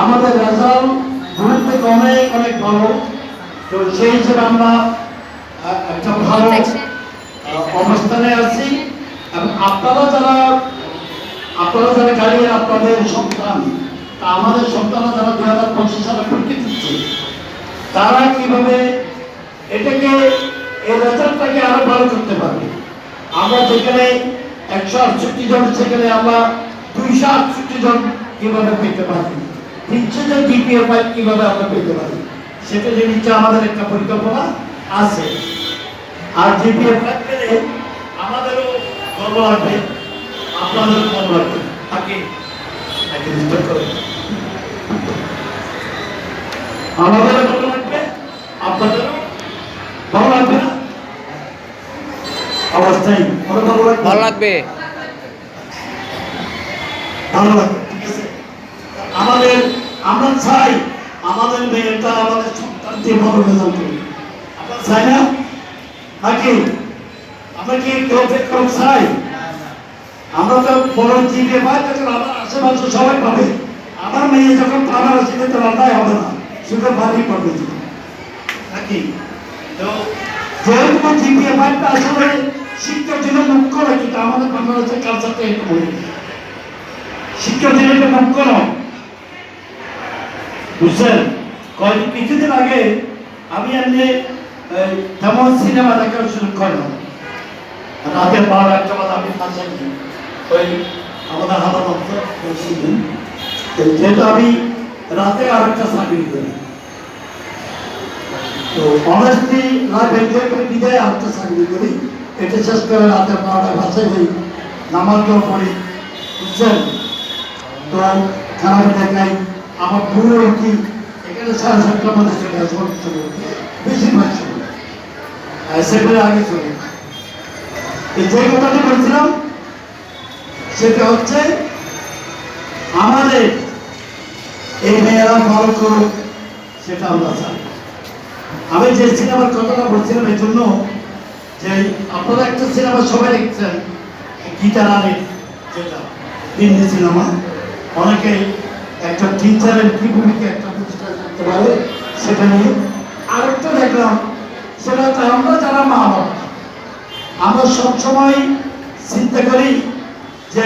আমাদের রেজাল্ট দূরের থেকে অনেক অনেক ভালো। তো সেই হিসেবে আমরা একটা ভালো অবস্থানে আছি। এবং আপনারা যারা আপনারা যারা গাড়ির আপনাদের সন্তান তা আমাদের সন্তানরা যারা দুই হাজার পঁচিশ সালে পরীক্ষা দিচ্ছে তারা কীভাবে এটাকে এই রেজাল্টটাকে আরও ভালো করতে পারবে? আমরা যেখানে একশো আটষট্টি জন সেখানে আমরা দুইশো আটষট্টি জন কীভাবে পেতে পারি? তিনশো জন ডিপিএ কীভাবে আমরা পেতে পারি? সেটা যে নিচে আমাদের একটা পরিকল্পনা আছে। আর জিপিএ পেলে আমাদেরও গর্ব লাগবে আপনাদেরও গর্ব লাগবে তাকে আমাদেরও ভালো লাগবে আপনাদেরও ভালো লাগবে না? অবস্থায় ভালো লাগবে। ভালো লাগবে ঠিক আছে? আমাদের আমরা চাই আমাদের মেয়েটা আমাদের সন্তানকে ভালো রেজাল্ট করবে আমরা চাই না? নাকি? আমরা কি কেউ কেউ চাই? আমরা তো বড় জিপে পাই তখন আমার আশেপাশে সবাই পাবে আমার মেয়ে যখন পাবার আছে তো রান্নাই হবে না শুধু বাড়ি পাবে নাকি? তো যেহেতু জিপিএ আসলে শিক্ষার জন্য মুখ্য নাকি তা আমাদের বাংলাদেশের কালচারটা বলি শিক্ষার জন্য মুখ্য নয় বুঝছেন? কয়েক কিছুদিন আগে আমি এমনি তেমন সিনেমা দেখার সুযোগ করলাম রাতের বারো একটা বাদ আমি ফাঁসে গিয়ে ওই আমাদের হাতা যেহেতু আমি রাতে আরেকটা চাকরি করি। তো অনেস্টলি লাইফ এনজয় বিদায় আরেকটা চাকরি করি। এটা শেষ করে রাতে বারোটা বাসায় যাই নামাজ পড়ি বুঝছেন? তো খারাপ দেখাই আমার পুরো কি এখানে সাড়ে সাতটার মধ্যে চলে আসব চলে। বেশিরভাগ সেগুলো আগে চলে এই যে কথাটা বলছিলাম, সেটা হচ্ছে আমাদের এই মেয়েরা ভালো করুক, সেটা আমরা চাই। আমি যে সিনেমার কথাটা বলছিলাম এই জন্য যে আপনারা একটা সিনেমা সবাই দেখছেন গীতা রানের যেটা হিন্দি সিনেমা অনেকে একটা টিচারের কি ভূমিকা একটা প্রতিষ্ঠা করতে পারে, সেটা নিয়ে আরেকটা দেখলাম, সেটা হচ্ছে আমরা যারা মা বাবা, আমরা সবসময় চিন্তা করি যে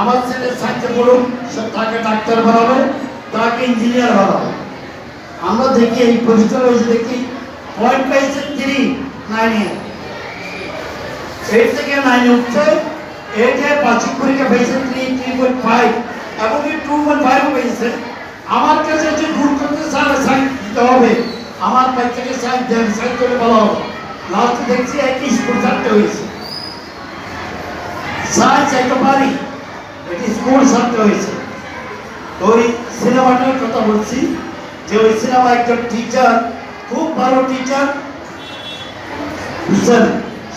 আমার ছেলে সাইন্সে পড়ুক সে তাকে ডাক্তার বানাবে, তাকে ইঞ্জিনিয়ার বানাবে। আমরা দেখি এই পরিষ্কার হয়েছে দেখি পয়েন্ট পাইছে থ্রি নাইনে এইট থেকে নাইনে উঠছে এইটে বার্ষিক পরীক্ষা পেয়েছে থ্রি থ্রি পয়েন্ট ফাইভ এমনকি টু পয়েন্ট ফাইভ পেয়েছে। আমার কাছে যে ভুল করতে স্যার সাইন দিতে হবে। আমার বাচ্চাকে সাইন দেন সাইন করে বলা হবে। লাস্টে দেখছি একই স্কুল ছাড়তে হয়েছে। সায়েন্স একটা পারি এটি স্কুল ছাড়তে হয়েছে। ওই সিনেমাটার কথা বলছি, যে ওই সিনেমা একজন টিচার খুব ভালো টিচার বুঝছেন?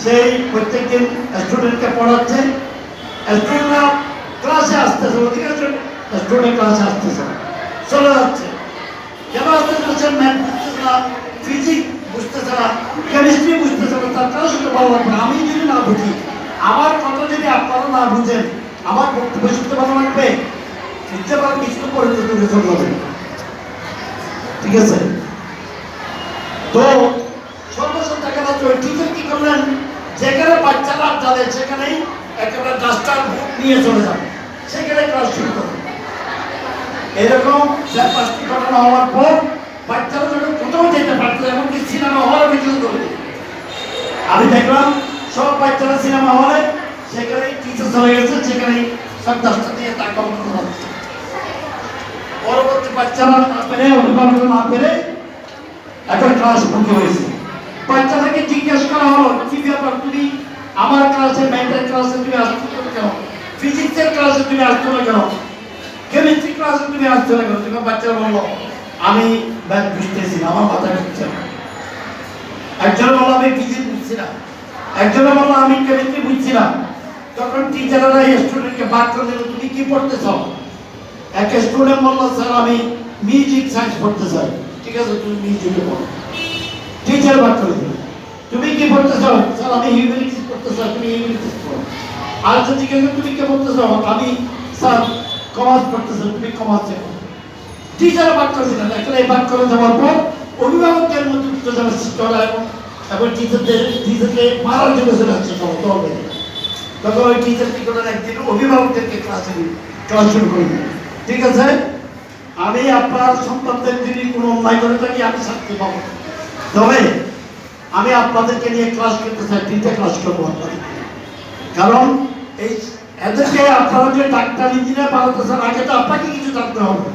সেই প্রত্যেকদিন স্টুডেন্টকে পড়াচ্ছে। স্টুডেন্টরা স্টুডেন্ট ক্লাসে আসতেছে চলে যাচ্ছে। বুঝতেছে না ফিজিক্স বুঝতেছে না কেমিস্ট্রি বুঝতেছে না, তার শুনতে ভালো লাগবে আমি যদি না বুঝি, আমার কথা যদি আপনারা না বুঝেন, আমার বক্তব্য শুনতে ভালো লাগবে? পারবে কিছু ঠিক আছে? তো সর্বশেষ দেখা যাচ্ছে, ওই টিচার কি করলেন? যেখানে বাচ্চারা যাদের সেখানেই একেবারে ডাস্টার নিয়ে চলে যাবে। সেখানে ক্লাস শুরু করে এরকম চার পাঁচটি ঘটনা হওয়ার পর বাচ্চারা যখন কোথাও যেতে পারতো, এমনকি সিনেমা হলে ভিডিও করে। আমি দেখলাম, সব বাচ্চারা সিনেমা হলে সেখানে টিচার চলে গেছে, সেখানে সব ডাস্টার দিয়ে হচ্ছে। পরবর্তী বাচ্চারা না পেরে অভিভাবক না পেরে এখন ক্লাস ভর্তি হয়েছে। বাচ্চাটাকে জিজ্ঞেস করা হলো কি ব্যাপার তুমি আমার ক্লাসে ম্যাথের ক্লাসে তুমি আসছো না কেন ফিজিক্সের ক্লাসে তুমি আসছো না কেন কেমিস্ট্রি ক্লাসে তুমি আসছো না কেন তুমি বাচ্চারা বলল, আমি ম্যাথ বুঝতেছি না, আমার মাথা ঢুকছে না। একজন বলল, আমি ফিজিক্স বুঝছি না। একজন বলল, আমি কেমিস্ট্রি বুঝছি না? তখন টিচাররা স্টুডেন্টকে বাদ দিল তুমি কি পড়তে চাও এক স্টুডেন্ট বলল, স্যার, আমি মিউজিক সায়েন্স পড়তে চাই। ঠিক আছে, তুমি মিউজিকে পড়ো। টিচার বাদ করে দিল তুমি কি পড়তে চাও স্যার, আমি হিউম্যানিটিস পড়তে চাই, তুমি হিউম্যানিটিস পড়ো। আর যদি কেউ তুমি কে পড়তে চাও আমি, স্যার কমার্স পড়তে চাই তুমি পড়ো টিচার ভাগ করে দিলেন। একটা এই ভাগ করে দেওয়ার পর অভিভাবকদের মধ্যে উত্তেজনা সৃষ্টি হলো এবং এবং টিচারদের, টিচারকে মারার জন্য আসছে সব দল বেঁধে। তখন ওই টিচার কি করলেন? একদিন অভিভাবকদেরকে ক্লাসে ক্লাস শুরু করে ঠিক আছে? আমি আপনার সন্তানদের যদি কোনো অন্যায় করে থাকি, আমি শাস্তি পাবো। তবে আমি আপনাদেরকে নিয়ে ক্লাস করতে চাই, তিনটে ক্লাস করব আপনাদেরকে। কারণ এই এদেরকে আপনারা যে ডাক্তার, ইঞ্জিনিয়ার বানাতেছেন আগে তো আপনাকে কিছু জানতে হবে।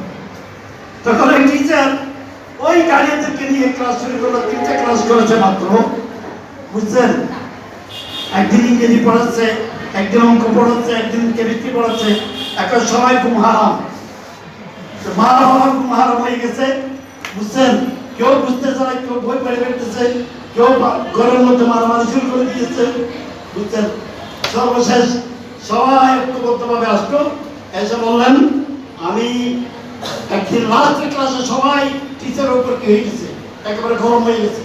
তখন ওই টিচার ওই গাড়িদেরকে নিয়ে ক্লাস শুরু করল, তিনটে ক্লাস করেছে মাত্র। বুঝছেন? একদিন ইংরেজি পড়াচ্ছে, একদিন অঙ্ক পড়াচ্ছে, একদিন কেমিস্ট্রি পড়াচ্ছে, এখন সবাই ঘুম হারাম। মা হারাম হয়ে গেছে, বুঝছেন? কেউ বুঝতেছে না, কেউ বই পড়ে ফেলতেছে, কেউ ঘরের মধ্যে মারামারি শুরু করে দিয়েছে, বুঝছেন? সর্বশেষ সবাই ঐক্যবদ্ধভাবে আসলো। এসে বললেন, আমি একদিন লাস্টের ক্লাসে সবাই টিচারের উপর কি হয়ে গেছে একেবারে গরম হয়ে গেছে।